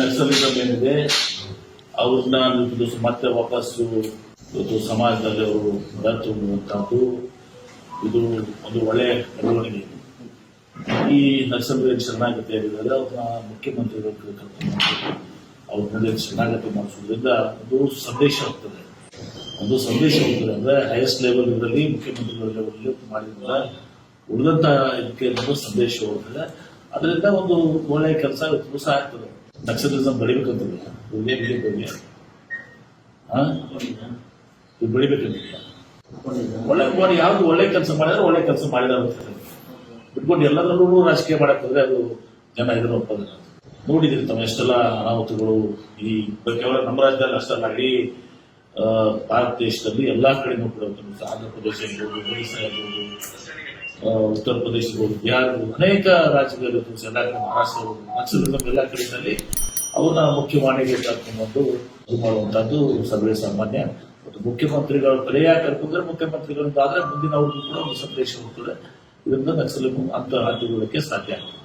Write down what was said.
ನಕ್ಸಲಿಸಮ್ ಏನಿದೆ ಅವ್ರನ್ನ ಮತ್ತೆ ವಾಪಸ್ಸು ಇವತ್ತು ಸಮಾಜದಲ್ಲಿ ಅವರು ಹೊರತುಂಬುವಂತಹದ್ದು ಇದು ಒಂದು ಒಳ್ಳೆಯ ಬೆಳವಣಿಗೆ ಈ ನಕ್ಸಲರಿಗೆ ಶರಣಾಗತಿ ಆಗಿದ್ದಾರೆ. ಅವ್ರನ್ನ ಮುಖ್ಯಮಂತ್ರಿಗಳು ಅವ್ರ ಮುಂದೆ ಶರಣಾಗತಿ ಮಾಡಿಸೋದ್ರಿಂದ ಒಂದು ಸಂದೇಶ ಹೋಗ್ತದೆ. ಒಂದು ಸಂದೇಶ ಹೋಗ್ತದೆ ಅಂದ್ರೆ ಹೈಯೆಸ್ಟ್ ಲೆವೆಲ್ ಇದರಲ್ಲಿ ಮುಖ್ಯಮಂತ್ರಿಗಳ ಲೆವೆಲ್ ಮಾಡಿದ್ರೆ ಉಳಿದಂತ ಇದಕ್ಕೆ ಸಂದೇಶ ಹೋಗ್ತದೆ. ಅದರಿಂದ ಒಂದು ಒಳ್ಳೆಯ ಕೆಲಸ ಇವತ್ತು ಸಹ ಆಗ್ತದೆ. ನಕ್ಸಲಿಸಮ್ ಬೆಳಿಬೇಕಂತಿಲ್ಲ. ಬಗ್ಗೆ ಹಾ ಇದು ಬೆಳಿಬೇಕಂತಿಲ್ಲ. ಒಳ್ಳೆ ಮಾಡಿ ಯಾವ್ದು ಒಳ್ಳೆ ಕೆಲಸ ಮಾಡಿದ್ರೆ ಒಳ್ಳೆ ಕೆಲಸ ಮಾಡಿದಾರೆ. ಬಿಟ್ಕೊಂಡು ಎಲ್ಲದರಲ್ಲೂ ರಾಜಕೀಯ ಮಾಡಕ್ ಹೋದ್ರೆ ಅದು ಜನ ಇದನ್ನ ಒಪ್ಪೋದಿಲ್ಲ ನೋಡಿದಿರಿ ತಮ್ಮ ಎಷ್ಟೆಲ್ಲ ಅನಾಹುತಗಳು ಈ ಕೇವಲ ನಮ್ಮ ರಾಜ್ಯದಲ್ಲಿ ಅಷ್ಟೆಲ್ಲ ಇಡೀ ಭಾರತ ದೇಶದಲ್ಲಿ ಎಲ್ಲಾ ಕಡೆನೂ ಕೂಡ. ಆಂಧ್ರ ಪ್ರದೇಶ ಇರ್ಬೋದು ಇರ್ಬೋದು ಉತ್ತರ ಪ್ರದೇಶ ಇರ್ಬೋದು ಬಿಹಾರ ಇರ್ಬೋದು ಅನೇಕ ಇರ್ಬೋದು, ಎಲ್ಲ ಕಡೆ ಮಹಾರಾಷ್ಟ್ರ ನಕ್ಸಲಿಸಮ್ ಎಲ್ಲ ಕಡೆಯಲ್ಲಿ ಅವ್ರನ್ನ ಮುಖ್ಯವಾಣಿಗೆ ಕರ್ಕೊಂಡ್ಬಂದು ಇದು ಮಾಡುವಂತದ್ದು ಸರ್ವೇ ಸಾಮಾನ್ಯ. ಮತ್ತು ಮುಖ್ಯಮಂತ್ರಿಗಳ ಕಡೆಯಾಗಿ ಕರ್ಕೊಂಡ್ರೆ ಮುಖ್ಯಮಂತ್ರಿಗಳಿಂದಾದ್ರೆ ಮುಂದಿನ ಅವ್ರಿಗೂ ಕೂಡ ಒಂದು ಸಂದೇಶ ಹೋಗ್ತದೆ ಇದರಿಂದ ನಕ್ಸಲ್ ಅಂತ ಹಾಕಿಕೊಳ್ಳಕ್ಕೆ ಸಾಧ್ಯ ಆಗುತ್ತೆ